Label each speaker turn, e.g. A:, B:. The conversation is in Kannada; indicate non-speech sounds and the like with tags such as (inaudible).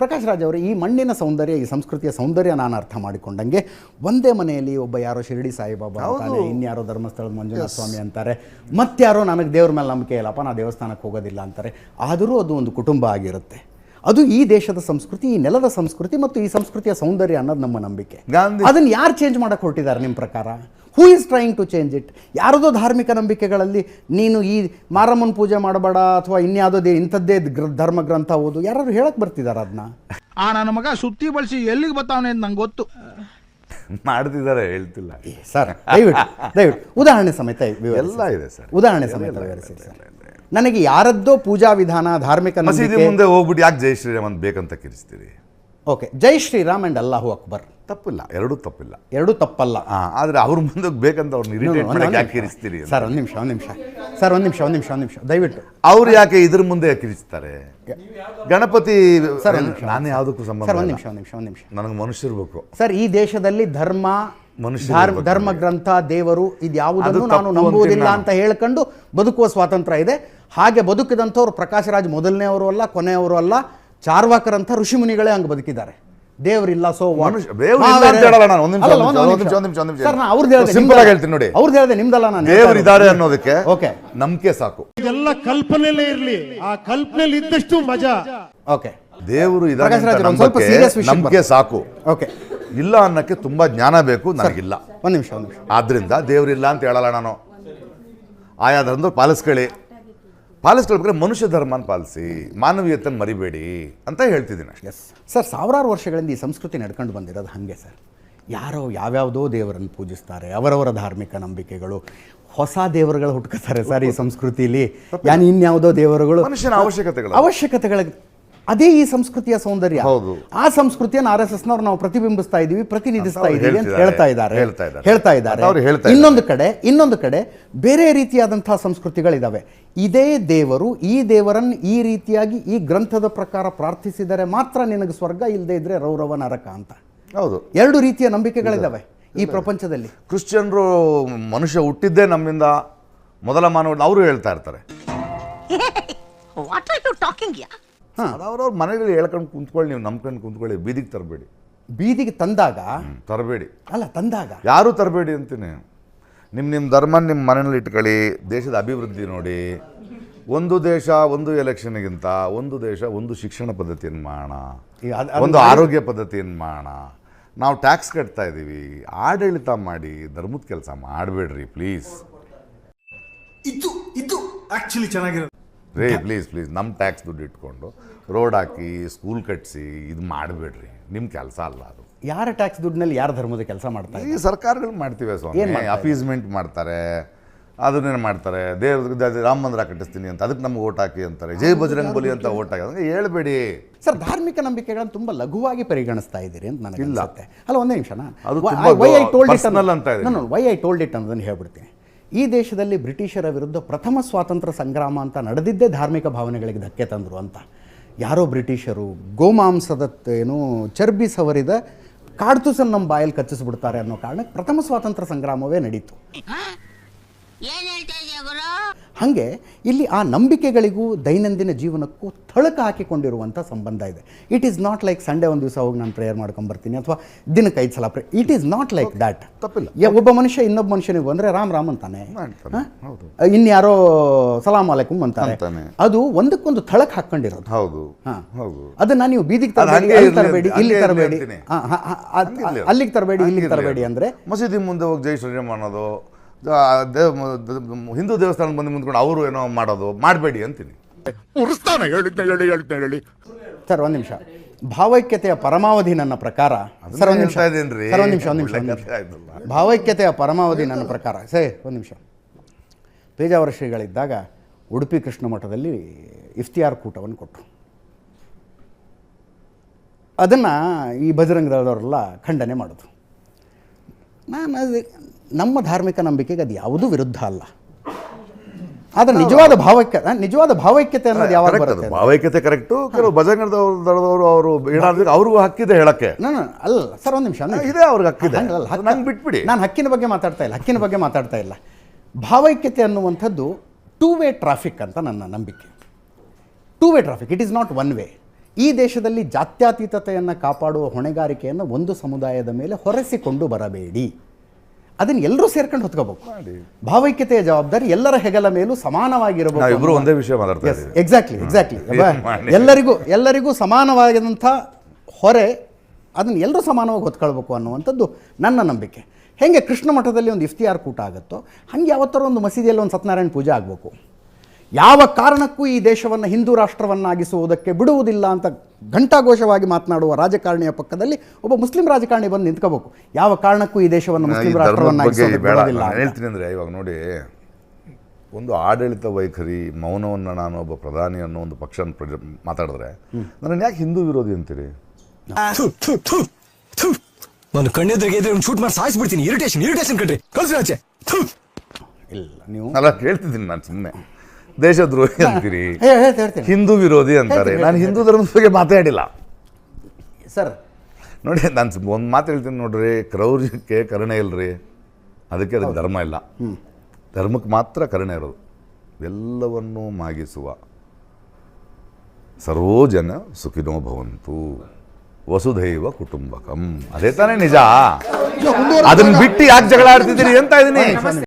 A: ಪ್ರಕಾಶ್ ರಾಜ್ ಅವರು ಈ ಮಣ್ಣಿನ ಸೌಂದರ್ಯ ಈ ಸಂಸ್ಕೃತಿಯ ಸೌಂದರ್ಯ ನಾನು ಅರ್ಥ ಮಾಡಿಕೊಂಡಂಗೆ ಒಂದೇ ಮನೆಯಲ್ಲಿ ಒಬ್ಬ ಯಾರೋ ಶಿರಡಿ ಸಾಯಿಬಾಬಾ ಅಂತಾನೆ ಇನ್ಯಾರೋ ಧರ್ಮಸ್ಥಳದ ಮಂಜುನಾಥ ಸ್ವಾಮಿ ಅಂತಾರೆ. ಮತ್ತಾರೋ ನನಗೆ ದೇವ್ರ ಮೇಲೆ ನಂಬಿಕೆ ಇಲ್ಲಪ್ಪ ನಾ ದೇವಸ್ಥಾನಕ್ಕೆ ಹೋಗೋದಿಲ್ಲ ಅಂತಾರೆ. ಆದರೂ ಅದು ಒಂದು ಕುಟುಂಬ ಆಗಿರುತ್ತೆ. ಅದು ಈ ದೇಶದ ಸಂಸ್ಕೃತಿ ಈ ನೆಲದ ಸಂಸ್ಕೃತಿ ಮತ್ತು ಈ ಸಂಸ್ಕೃತಿಯ ಸೌಂದರ್ಯ ಅನ್ನೋದು ನಮ್ಮ ನಂಬಿಕೆ. ಅದನ್ನು ಯಾರು ಚೇಂಜ್ ಮಾಡಕ್ಕೆ ಹೊರಟಿದ್ದಾರೆ ನಿಮ್ಮ ಪ್ರಕಾರ? Who is trying to change it ಯಾರದೋ ಧಾರ್ಮಿಕ ನಂಬಿಕೆಗಳಲ್ಲಿ ನೀನು ಈ ಮಾರಮ್ಮನ ಪೂಜೆ ಮಾಡಬೇಡ ಅಥವಾ ಇನ್ಯಾವುದೋ ಇಂಥದ್ದೇ ಗ್ರ- ಧರ್ಮ ಗ್ರಂಥ ಓದು. ಯಾರು ಹೇಳಕ್ ಬರ್ತಿದ್ದಾರೆ ಅದನ್ನ
B: ಆ ನನ್ನ ಮಗ ಸುತ್ತಿ ಬಳಸಿ ಎಲ್ಲಿಗೆ ಬರ್ತಾವನೆ ಅಂತ ನಂಗೆ ಗೊತ್ತು.
C: ಮಾಡ್ತಿದ್ದಾರೆ ಹೇಳ್ತಿಲ್ಲ.
A: ಸರ್ ದಯವಿಟ್ಟು ದಯವಿಟ್ಟು. ಉದಾಹರಣೆ ಸಮೇತ.
C: ಎಲ್ಲ ಇದೆ ಸರ್.
A: ಉದಾಹರಣೆ ಸಮೇತ ನನಗೆ ಯಾರದ್ದೋ ಪೂಜಾ ವಿಧಾನ ಧಾರ್ಮಿಕ
C: ಮುಂದೆ ಹೋಗ್ಬಿಟ್ಟು ಯಾಕೆ ಜೈ ಶ್ರೀರಾಮ್ ಅಂತ ಬೇಕಂತ ಕಿರಿಸ್ತೀರಿ?
A: ಓಕೆ ಜೈ ಶ್ರೀರಾಮ್ ಅಂಡ್ ಅಲ್ಲಾಹು ಅಕ್ಬರ್.
C: ತಪ್ಪಿಲ್ಲ ಎರಡೂ ತಪ್ಪಿಲ್ಲ.
A: ಎರಡೂ ತಪ್ಪಲ್ಲ.
C: ಆದರೆ ಆದ್ರೆ ಅವ್ರ ಮುಂದೆ ಬೇಕಂತ ಅವ್ರನ್ನ ಇರಿಟೇಟ್ ಯಾಕೆ
A: ಸರ್ ಒಂದು ನಿಮಿಷ ಒಂದು ನಿಮಿಷ. ಸರ್ ಒಂದು ನಿಮಿಷ ಒಂದು ನಿಮಿಷ ಒಂದು ನಿಮಿಷ. ದಯವಿಟ್ಟು.
C: ಅವ್ರು ಯಾಕೆ ಇದ್ರ ಮುಂದೆ ಕಿರಿಸ್ತಾರೆ ಗಣಪತಿ
A: ಸರ್,
C: ನಾನು ಯಾವುದಕ್ಕೂ ಸಂಬಂಧ
A: ಸರ್ ಒಂದು ನಿಮಿಷ ಒಂದು ನಿಮಿಷ ಒಂದು ನಿಮಿಷ.
C: ನನಗೆ ಮನುಷ್ಯರ್ಬೇಕು
A: ಸರ್ ಈ ದೇಶದಲ್ಲಿ ಧರ್ಮ
C: ಮನುಷ್ಯ
A: ಧರ್ಮ ಗ್ರಂಥ ದೇವರು ಇದ್ಯಾವುದನ್ನು
C: ಯಾವುದನ್ನು
A: ನಾನು ನಂಬುವುದಿಲ್ಲ ಅಂತ ಹೇಳ್ಕೊಂಡು ಬದುಕುವ ಸ್ವಾತಂತ್ರ್ಯ ಇದೆ. ಹಾಗೆ ಬದುಕಿದಂಥವ್ರು ಪ್ರಕಾಶ್ ರಾಜ್ ಮೊದಲನೆಯವರು ಅಲ್ಲ ಕೊನೆಯವರು ಅಲ್ಲ. ಚಾರ್ವಾಕರಂಥ ಋಷಿಮುನಿಗಳೇ ಹಂಗೆ ಬದುಕಿದ್ದಾರೆ. ದೇವರಿಲ್ಲ ಸೋ
C: ಹೇಳ್ತೀನಿ ನೋಡಿ.
A: ಅವ್ರದ್ದು ಹೇಳಿದೆ ನಿಮ್ದಲ್ಲ ನಾನು
C: ದೇವರಿದ್ದಾರೆ ಅನ್ನೋದಕ್ಕೆ
A: ಓಕೆ
C: ನಂಬಿಕೆ ಸಾಕು.
D: ಇದೆಲ್ಲ ಕಲ್ಪನೆಲ್ಲೇ ಇರಲಿ. ಆ ಕಲ್ಪನೆಯಲ್ಲಿ ಇದ್ದಷ್ಟು ಮಜಾ.
A: ಓಕೆ
C: ದೇವರು ನಂಬಿಕೆ ಸಾಕು.
A: ಓಕೆ
C: ಇಲ್ಲ ಅನ್ನಕ್ಕೆ ತುಂಬಾ ಜ್ಞಾನ ಬೇಕು ನನಗಿಲ್ಲ.
A: ಒಂದು ನಿಮಿಷ ಒಂದು ನಿಮಿಷ.
C: ಆದ್ರಿಂದ ದೇವರಿಲ್ಲ ಅಂತ ಹೇಳಲ್ಲ ನಾನು. ಆಯಾದ್ರಂದ್ರೆ ಪಾಲಿಸ್ಕೊಳ್ಳಿ. ಪಾಲಿಸ್ಕೊಳ್ಬೇಕಾದ್ರೆ ಮನುಷ್ಯ ಧರ್ಮನ ಪಾಲಿಸಿ ಮಾನವೀಯತನ ಮರಿಬೇಡಿ ಅಂತ ಹೇಳ್ತಿದ್ದೀನಿ. ಅಷ್ಟೇ
A: ಎಸ್ ಸರ್ ಸಾವಿರಾರು ವರ್ಷಗಳಿಂದ ಈ ಸಂಸ್ಕೃತಿ ನಡ್ಕೊಂಡು ಬಂದಿರೋದು ಹಾಗೆ ಸರ್ ಯಾರೋ ಯಾವ್ಯಾವುದೋ ದೇವರನ್ನು ಪೂಜಿಸ್ತಾರೆ ಅವರವರ ಧಾರ್ಮಿಕ ನಂಬಿಕೆಗಳು. ಹೊಸ ದೇವರುಗಳು ಹುಟ್ಕೋತಾರೆ ಸರ್ ಈ ಸಂಸ್ಕೃತಿಲಿ. ಯಾನ್ ಇನ್ಯಾವುದೋ ದೇವರುಗಳು
C: ಮನುಷ್ಯನ ಅವಶ್ಯಕತೆಗಳು.
A: ಅವಶ್ಯಕತೆಗಳ ಅದೇ ಈ ಸಂಸ್ಕೃತಿಯ ಸೌಂದರ್ಯ.
C: ಹೌದು.
A: ಆ ಸಂಸ್ಕೃತಿಯನ್ನು ಆರ್ ಎಸ್ ಎಸ್ನವ್ರು ನಾವು ಪ್ರತಿಬಿಂಬಿಸ್ತಾ ಇದ್ದೀವಿ ಪ್ರತಿನಿಧಿಸ್ತಾ ಇದ್ದೀವಿ ಅಂತ ಹೇಳ್ತಾ ಇದ್ದಾರೆ.
C: ಹೇಳ್ತಾ ಇದ್ದಾರೆ.
A: ಹೇಳ್ತಾ ಇದ್ದಾರೆ.
C: ಅವ್ರು ಹೇಳ್ತಾ
A: ಇನ್ನೊಂದು ಕಡೆ ಇನ್ನೊಂದು ಕಡೆ ಬೇರೆ ರೀತಿಯಾದಂತಹ ಸಂಸ್ಕೃತಿಗಳಿದ್ದಾವೆ ಇದೇ ದೇವರು ಈ ದೇವರನ್ನು ಈ ರೀತಿಯಾಗಿ ಈ ಗ್ರಂಥದ ಪ್ರಕಾರ ಪ್ರಾರ್ಥಿಸಿದರೆ ಮಾತ್ರ ನಿನಗೆ ಸ್ವರ್ಗ ಇಲ್ಲದೆ ಇದ್ರೆ ರೌರವ ನರಕ ಅಂತ.
C: ಹೌದು.
A: ಎರಡು ರೀತಿಯ ನಂಬಿಕೆಗಳಿದ್ದಾವೆ ಈ ಪ್ರಪಂಚದಲ್ಲಿ.
C: ಕ್ರಿಶ್ಚಿಯನ್ರು ಮನುಷ್ಯ ಹುಟ್ಟಿದ್ದೇ ನಮ್ಮಿಂದ ಮೊದಲ ಮಾನವ ಅವರು ಹೇಳ್ತಾ ಇರ್ತಾರೆ. (laughs)
E: Talking
C: ಅವ್ರವ್ರ ಮನೆಯಲ್ಲಿ ಹೇಳ್ಕೊಂಡು ಕುಂತ್ಕೊಳ್ಳಿ ನೀವು ನಂಬ್ಕೊಂಡು ಕುಂತ್ಕೊಳ್ಳಿ ಬೀದಿಗೆ ತರಬೇಡಿ.
A: ಬೀದಿಗೆ ತಂದಾಗ?
C: ತರಬೇಡಿ.
A: ಅಲ್ಲ ತಂದಾಗ?
C: ಯಾರೂ ತರಬೇಡಿ ಅಂತೀನಿ? ನಿಮ್ಮ ನಿಮ್ಮ ಧರ್ಮ ನಿಮ್ಮ ಮನೆಯಲ್ಲಿ ಇಟ್ಕೊಳ್ಳಿ ದೇಶದ ಅಭಿವೃದ್ಧಿ ನೋಡಿ. ಒಂದು ದೇಶ ಒಂದು ಎಲೆಕ್ಷನ್ಗಿಂತ ಒಂದು ದೇಶ ಒಂದು ಶಿಕ್ಷಣ ಪದ್ಧತಿಯನ್ನು ಮಾಡೋಣ
A: ಅದ್- ಅದ್-
C: ಒಂದು ಆರೋಗ್ಯ ಪದ್ಧತಿಯನ್ನು ಮಾಡೋಣ ನಾವು ಟ್ಯಾಕ್ಸ್ ಕಟ್ತಾ ಇದ್ದೀವಿ ಆಡಳಿತ ಮಾಡಿ ಧರ್ಮದ ಕೆಲಸ ಮಾಡಬೇಡ್ರಿ ಪ್ಲೀಸ್.
F: ಇದು ಇದು ಆ್ಯಕ್ಚುಲಿ ಚೆನ್ನಾಗಿರೋದು
C: ರೇ ಪ್ಲೀಸ್ ಪ್ಲೀಸ್ ನಮ್ಮ ಟ್ಯಾಕ್ಸ್ ದುಡ್ಡು ಇಟ್ಕೊಂಡು ರೋಡ್ ಹಾಕಿ ಸ್ಕೂಲ್ ಕಟ್ಟಿಸಿ ಇದು ಮಾಡಬೇಡ್ರಿ. ನಿಮ್ಮ ಕೆಲಸ ಅಲ್ಲ ಅದು.
A: ಯಾರ ಟ್ಯಾಕ್ಸ್ ದುಡ್ಡಿನಲ್ಲಿ ಯಾರ ಧರ್ಮದ ಕೆಲಸ ಮಾಡ್ತಾರೆ
C: ಈ ಸರ್ಕಾರಗಳು ಮಾಡ್ತೀವಿ ಸ್ವಾಮಿ. ಅಫೀಸ್ಮೆಂಟ್ ಮಾಡ್ತಾರೆ ಅದನ್ನೇನು ಮಾಡ್ತಾರೆ. ದೇವ್ರ ರಾಮ ಮಂದಿರ ಕಟ್ಟಿಸ್ತೀನಿ ಅಂತ ಅದಕ್ಕೆ ನಮ್ಗೆ ಓಟ್ ಹಾಕಿ ಅಂತಾರೆ. ಜೈ ಬಜರಂಗ್ ಬಲಿ ಅಂತ ಓಟ್ ಹಾಕಿ ಅದಕ್ಕೆ ಹೇಳ್ಬೇಡಿ.
A: ಸರ್ ಧಾರ್ಮಿಕ ನಂಬಿಕೆಗಳನ್ನು ತುಂಬಾ ಲಘುವಾಗಿ ಪರಿಗಣಿಸ್ತಾ ಇದ್ದೀರಿ ಅಂತ ನನಗೆ
C: ಇಲ್ಲ.
A: ಅಲ್ಲ ಒಂದೇ ನಿಮಿಷನ
C: ಅದು
A: ವೈ ಐ ಟೋಲ್ಡ್ ಇಟ್
C: ಅಂತ
A: ವೈ ಐ ಟೋಲ್ಡ್ ಇಟ್ ಅನ್ನೋದನ್ನು ಹೇಳ್ಬಿಡ್ತೀನಿ. ಈ ದೇಶದಲ್ಲಿ ಬ್ರಿಟಿಷರ ವಿರುದ್ಧ ಪ್ರಥಮ ಸ್ವಾತಂತ್ರ್ಯ ಸಂಗ್ರಾಮ ಅಂತ ನಡೆದಿದ್ದೇ ಧಾರ್ಮಿಕ ಭಾವನೆಗಳಿಗೆ ಧಕ್ಕೆ ತಂದರು ಅಂತ. ಯಾರೋ ಬ್ರಿಟಿಷರು, ಗೋಮಾಂಸದ ಏನು ಚರ್ಬಿ ಸವರಿದ ಕಾಡ್ತುಸನ್ನು ನಮ್ಮ ಬಾಯಲ್ಲಿ ಕಚ್ಚಿಸ್ಬಿಡ್ತಾರೆ ಅನ್ನೋ ಕಾರಣಕ್ಕೆ ಪ್ರಥಮ ಸ್ವಾತಂತ್ರ್ಯ ಸಂಗ್ರಾಮವೇ ನಡೀತು
E: ಏನ್ ಹೇಳ್ತಾ ಇದೀಯ ಗುರು
A: ಹಾಗೆ ಇಲ್ಲಿ ಆ ನಂಬಿಕೆಗಳಿಗೂ ದೈನಂದಿನ ಜೀವನಕ್ಕೂ ಥಳಕ ಹಾಕಿಕೊಂಡಿರುವಂಥ ಸಂಬಂಧ ಇದೆ. It is not like Sunday ಒಂದು ದಿವಸ ಹೋಗಿ ನಾನು ಪ್ರೇಯರ್ ಮಾಡ್ಕೊಂಬರ್ತೀನಿ ಅಥವಾ ದಿನಕ್ಕೆ ಐದು ಸಲ pray it is not like that
C: ತಪ್ಪಿಲ್ಲ.
A: ಒಬ್ಬ ಮನುಷ್ಯ ಇನ್ನೊಬ್ಬ ಮನುಷ್ಯನಿಗೆ ಬಂದರೆ ರಾಮ್ ರಾಮ್ ಅಂತಾನೆ. ಇನ್ಯಾರೋ ಸಲಾಮ್ ಅಲೈಕುಮ್ ಅಂತಾರೆ.
C: ಅಂತಾನೆ.
A: ಅದು ಒಂದಕ್ಕೊಂದು ಥಳಕ್ ಹಾಕೊಂಡಿರೋದು
C: ಹೌದು.
A: ಹಾ.
C: ಹೌದು.
A: ಅದನ್ನ ನೀವು ಬೀದಿಗೆ ತರಬೇಡಿ ಇಲ್ಲಿ ತರಬೇಡಿ ಅಲ್ಲಿಗೆ ತರಬೇಡಿ ಇಲ್ಲಿಗೆ ತರಬೇಡಿ ಅಂದ್ರೆ
C: ಮಸೀದಿ ಮುಂದೆ ಹೋಗಿ ಜೈ ಶ್ರೀರಾಮ್ ಅನ್ನೋದು ದೇವ್- ಹಿಂದೂ ದೇವಸ್ಥಾನ ಬಂದು ಮುಂದ್ಕೊಂಡು ಅವರು ಏನೋ ಮಾಡೋದು ಮಾಡಬೇಡಿ ಅಂತೀನಿ.
B: ಮುರುಸ್ತಾನೆ ಹೇಳಿದ್ನ ಹೇಳಿ ಹೇಳಿದ್ನ ಹೇಳಿ.
A: ಸರ್ ಒಂದು ನಿಮಿಷ. ಭಾವೈಕ್ಯತೆಯ ಪರಮಾವಧಿ ನನ್ನ ಪ್ರಕಾರ. ಸರ್ ಒಂದು ನಿಮಿಷ.
C: ಇದೇನ್ರಿ
A: ಸರ್ ಒಂದು ನಿಮಿಷ ಒಂದು ನಿಮಿಷ. ಭಾವೈಕ್ಯತೆಯ ಪರಮಾವಧಿ ನನ್ನ ಪ್ರಕಾರ. ಸೇ ಒಂದು ನಿಮಿಷ. ಪೇಜಾವರ ಶ್ರೀಗಳಿದ್ದಾಗ ಉಡುಪಿ ಕೃಷ್ಣ ಮಠದಲ್ಲಿ ಇಫ್ತಿಯಾರ್ ಕೂಟವನ್ನು ಕೊಟ್ಟರು. ಅದನ್ನು ಈ ಭಜರಂಗದವರೆಲ್ಲ ದಳದವರೆಲ್ಲ ಖಂಡನೆ ಮಾಡೋದು ನಾನು ಅದು ನಮ್ಮ ಧಾರ್ಮಿಕ ನಂಬಿಕೆಗೆ ಅದು ಯಾವುದೂ ವಿರುದ್ಧ ಅಲ್ಲ. ಆದರೆ ನಿಜವಾದ ಭಾವೈಕ್ಯ ನಿಜವಾದ ಭಾವೈಕ್ಯತೆ ಅನ್ನೋದು ಯಾವಾಗ. ಬರುತ್ತೆ?
C: ಭಾವೈಕ್ಯತೆ ಕರೆಕ್ಟು ಕೆಲವು ಭಜನದವರು ದಳದವರು ಅವರು ಏನಾದ್ರು ಅವ್ರಿಗೂ ಹಕ್ಕಿದೆ ಹೇಳಕ್ಕೆ.
A: ನಾನು ಅಲ್ಲ ಸರ್ ಒಂದು ನಿಮಿಷ.
C: ಇದೆ ಅವ್ರಿಗೆ ಹಕ್ಕಿದೆ. ನಂಗೆ ಬಿಟ್ಬಿಡಿ.
A: ನಾನು ಹಕ್ಕಿನ ಬಗ್ಗೆ ಮಾತಾಡ್ತಾ ಇಲ್ಲ ಹಕ್ಕಿನ ಬಗ್ಗೆ ಮಾತಾಡ್ತಾ ಇಲ್ಲ. ಭಾವೈಕ್ಯತೆ ಅನ್ನುವಂಥದ್ದು ಟೂ ವೇ ಟ್ರಾಫಿಕ್ ಅಂತ ನನ್ನ ನಂಬಿಕೆ. Two way traffic it is not one way ಈ ದೇಶದಲ್ಲಿ ಜಾತ್ಯತೀತತೆಯನ್ನು ಕಾಪಾಡುವ ಹೊಣೆಗಾರಿಕೆಯನ್ನು ಒಂದು ಸಮುದಾಯದ ಮೇಲೆ ಹೊರಸಿಕೊಂಡು ಬರಬೇಡಿ. ಅದನ್ನು ಎಲ್ಲರೂ ಸೇರ್ಕೊಂಡು ಹೊತ್ಕೋಬೇಕು. ಭಾವೈಕ್ಯತೆಯ ಜವಾಬ್ದಾರಿ ಎಲ್ಲರ ಹೆಗಲ ಮೇಲೂ ಸಮಾನವಾಗಿರಬೇಕು
C: ಒಂದೇ ವಿಷಯ
A: ಎಕ್ಸಾಕ್ಟ್ಲಿ ಎಕ್ಸಾಕ್ಟ್ಲಿ ಎಲ್ಲರಿಗೂ ಎಲ್ಲರಿಗೂ ಸಮಾನವಾದಂಥ ಹೊರೆ ಅದನ್ನು ಎಲ್ಲರೂ ಸಮಾನವಾಗಿ ಹೊತ್ಕೊಳ್ಬೇಕು ಅನ್ನುವಂಥದ್ದು ನನ್ನ ನಂಬಿಕೆ. ಹೆಂಗೆ ಕೃಷ್ಣ ಮಠದಲ್ಲಿ ಒಂದು ಇಫ್ತಿಯಾರ್ ಕೂಟ ಆಗುತ್ತೋ ಹಾಗೆ ಯಾವತ್ತಾರ ಒಂದು ಮಸೀದಿಯಲ್ಲಿ ಒಂದು ಸತ್ಯನಾರಾಯಣ ಪೂಜೆ ಆಗಬೇಕು. ಯಾವ ಕಾರಣಕ್ಕೂ ಈ ದೇಶವನ್ನು ಹಿಂದೂ ರಾಷ್ಟ್ರವನ್ನಾಗಿಸುವುದಕ್ಕೆ ಬಿಡುವುದಿಲ್ಲ ಅಂತ ಘಂಟಾಘೋಷವಾಗಿ ಮಾತನಾಡುವ ರಾಜಕಾರಣಿಯ ಪಕ್ಕದಲ್ಲಿ ಒಬ್ಬ ಮುಸ್ಲಿಂ ರಾಜಕಾರಣಿ ಬಂದು ನಿಂತ್ಕೋಬೇಕು. ಯಾವ ಕಾರಣಕ್ಕೂ ಈ ದೇಶವನ್ನು ಮುಸ್ಲಿಂ
C: ರಾಷ್ಟ್ರವನ್ನಾಗಿ ಬಗ್ಗೆ
A: ರಾಷ್ಟ್ರವನ್ನಾಗಿಸೋದಕ್ಕೆ
C: ಬೇಡ.
A: ಬಿಡೋದಿಲ್ಲ
C: ನಾನು
A: ಅಂತ.
C: ಹೇಳ್ತೀನಿ ಅಂದರೆ ಇವಾಗ ನೋಡಿ ಒಂದು ಆಡಳಿತ ವೈಖರಿ ಮೌನವನ್ನು ನಾನು ಒಬ್ಬ ಪ್ರಧಾನಿ ಅನ್ನೋ ಒಂದು ಪಕ್ಷ ಮಾತಾಡಿದ್ರೆ ನನ್ನ ಯಾಕೆ ಹಿಂದೂ ವಿರೋಧಿ ಅಂತೀರಿ?
G: ನಾನು ಕಣ್ಣೆದ್ರಿಗೆ ಒಂದು ಶೂಟ್ ಮಾಡಿ ಸಾಯಿಸ್ಬಿಡ್ತೀನಿ ಇರಿಟೇಷನ್ ಇರಿಟೇಷನ್ ಕಣ್ರಿ. ಕಳ್ಸಿ ಆಚೆ.
A: ಇಲ್ಲ ನೀವು
C: ಅಲ್ಲ ಹೇಳ್ತಿದ್ದೀನಿ ನಾನು ಸುಮ್ಮನೆ ದೇಶದ್ರೋಹಿ ಅಂತೀರಿ.
A: ಹೇಳ್ತೀನಿ,
C: ಹಿಂದೂ ವಿರೋಧಿ ಅಂತಾರೆ. ನಾನು ಹಿಂದೂ ಧರ್ಮದ ಬಗ್ಗೆ ಮಾತಾಡಿಲ್ಲ.
A: ಸರ್.
C: ನೋಡಿ ನಾನು ಒಂದು ಮಾತು ಹೇಳ್ತೀನಿ ನೋಡ್ರಿ ಕ್ರೌರ್ಯಕ್ಕೆ ಕರುಣೆ ಇಲ್ಲರಿ ಅದಕ್ಕೆ ಅದಕ್ಕೆ ಧರ್ಮ ಇಲ್ಲ. ಧರ್ಮಕ್ಕೆ ಮಾತ್ರ ಕರುಣೆ ಇರೋದು. ಎಲ್ಲವನ್ನೂ ಮಾಗಿಸುವ. ಸರ್ವೋಜನ ಸುಖಿನೋ ಭವಂತು. ವಸುಧೈವ ಕುಟುಂಬಕಂ. ಅದೇ ತಾನೇ ನಿಜ. ಅದನ್ನ ಬಿಟ್ಟು ಯಾಕೆ ಜಗಳ ಆಡ್ತಿದ್ದೀರಿ ಅಂತ ಇದೀನಿ.